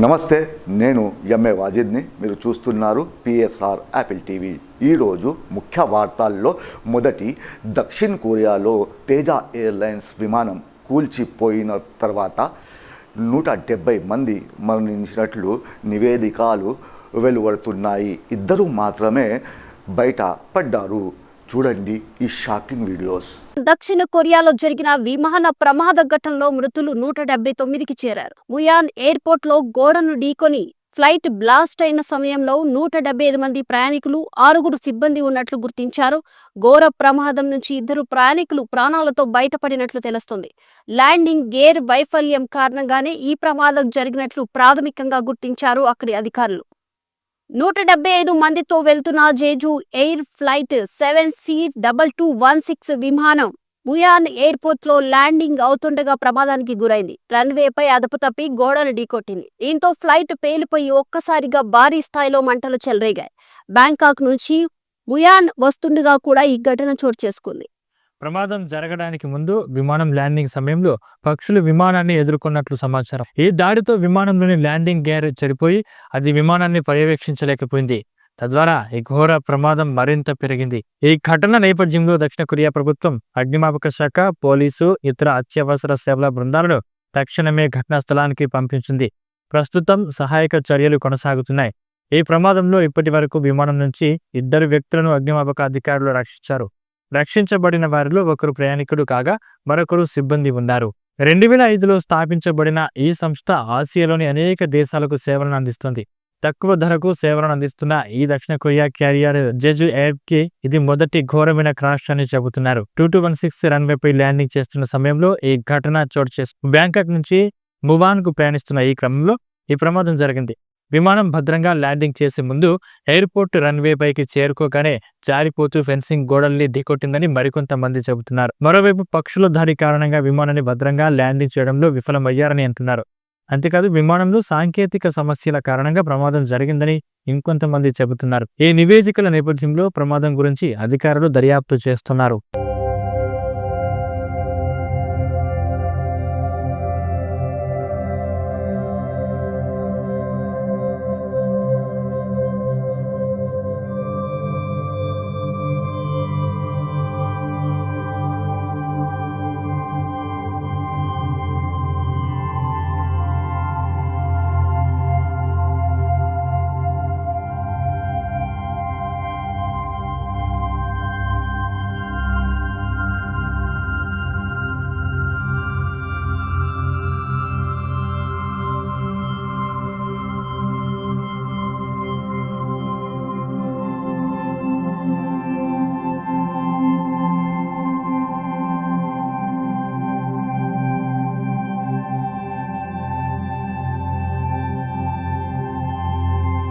నమస్తే నేను ఎంఏ వాజిద్ని. మీరు చూస్తున్నారు పిఎస్ఆర్ యాపిల్ టీవీ ఈరోజు ముఖ్య వార్తల్లో మొదటి దక్షిణ కొరియాలో తేజ ఎయిర్లైన్స్ విమానం కూల్చిపోయిన తర్వాత నూట డెబ్బై మంది మరణించినట్లు నివేదికలు వెలువడుతున్నాయి. ఇద్దరు మాత్రమే బయట పడ్డారు చూడండి ఈ షాకింగ్ వీడియోస్. దక్షిణ కొరియాలో జరిగిన విమాన ప్రమాద ఘటనలో మృతులు నూట డెబ్బై తొమ్మిదికి చేరారు. ముయాన్ ఎయిర్పోర్ట్లో గోడను ఢీకొని ఫ్లైట్ బ్లాస్ట్ అయిన సమయంలో నూట డెబ్బై ఐదు మంది ప్రయాణికులు ఆరుగురు సిబ్బంది ఉన్నట్లు గుర్తించారు. ఘోర ప్రమాదం నుంచి ఇద్దరు ప్రయాణికులు ప్రాణాలతో బయటపడినట్లు తెలుస్తుంది. ల్యాండింగ్ గేర్ వైఫల్యం కారణంగానే ఈ ప్రమాదం జరిగినట్లు ప్రాథమికంగా గుర్తించారు అక్కడి అధికారులు. నూట డెబ్బై ఐదు మందితో వెళ్తున్న Jeju air flight seven C double two one six విమానం ముయాన్ ఎయిర్పోర్ట్లో ల్యాండింగ్ అవుతుండగా ప్రమాదానికి గురైంది. రన్వేపై అదుపు తప్పి గోడలు ఢీకొట్టింది. దీంతో ఫ్లైట్ పేలిపోయి ఒక్కసారిగా భారీ స్థాయిలో మంటలు చెలరేగాయి. బ్యాంకాక్ నుంచి ముయాన్ వస్తుండగా కూడా ఈ ఘటన చోటు చేసుకుంది. ప్రమాదం జరగడానికి ముందు విమానం ల్యాండింగ్ సమయంలో పక్షులు విమానాన్ని ఎదుర్కొన్నట్లు సమాచారం. ఈ దాడితో విమానంలోని ల్యాండింగ్ గేర్ చెడిపోయి అది విమానాన్ని పర్యవేక్షించలేకపోయింది. తద్వారా ఈ ఘోర ప్రమాదం మరింత పెరిగింది. ఈ ఘటన నేపథ్యంలో దక్షిణ కొరియా ప్రభుత్వం అగ్నిమాపక శాఖ పోలీసు ఇతర అత్యవసర సేవల బృందాలను తక్షణమే ఘటనా స్థలానికి పంపించింది. ప్రస్తుతం సహాయక చర్యలు కొనసాగుతున్నాయి. ఈ ప్రమాదంలో ఇప్పటి వరకు విమానం నుంచి ఇద్దరు వ్యక్తులను అగ్నిమాపక అధికారులు రక్షించారు. రక్షించబడిన వారిలో ఒకరు ప్రయాణికుడు కాగా మరొకరు సిబ్బంది ఉన్నారు. రెండు వేల ఐదులో స్థాపించబడిన ఈ సంస్థ ఆసియాలోని అనేక దేశాలకు సేవలను అందిస్తుంది. తక్కువ ధరకు సేవలను అందిస్తున్న ఈ దక్షిణ కొరియా క్యారియర్ జెజు ఎయిర్కి ఇది మొదటి ఘోరమైన క్రాష్ అని చెబుతున్నారు. టూ టూ వన్ సిక్స్ రన్వేపై ల్యాండింగ్ చేస్తున్న సమయంలో ఈ ఘటన చోటు చేసుకుంది. బ్యాంకాక్ నుంచి మువాన్కు ప్రయాణిస్తున్న ఈ క్రమంలో ఈ ప్రమాదం జరిగింది. విమానం భద్రంగా ల్యాండింగ్ చేసే ముందు ఎయిర్పోర్ట్ రన్వే పైకి చేరుకోగానే జారిపోతూ ఫెన్సింగ్ గోడల్ని ఢీకొట్టిందని మరికొంతమంది చెబుతున్నారు. మరోవైపు పక్షుల దాడి కారణంగా విమానాన్ని భద్రంగా ల్యాండింగ్ చేయడంలో విఫలమయ్యారని అంటున్నారు. అంతేకాదు విమానంలో సాంకేతిక సమస్యల కారణంగా ప్రమాదం జరిగిందని ఇంకొంతమంది చెబుతున్నారు. ఈ నివేదికల నేపథ్యంలో ప్రమాదం గురించి అధికారులు దర్యాప్తు చేస్తున్నారు.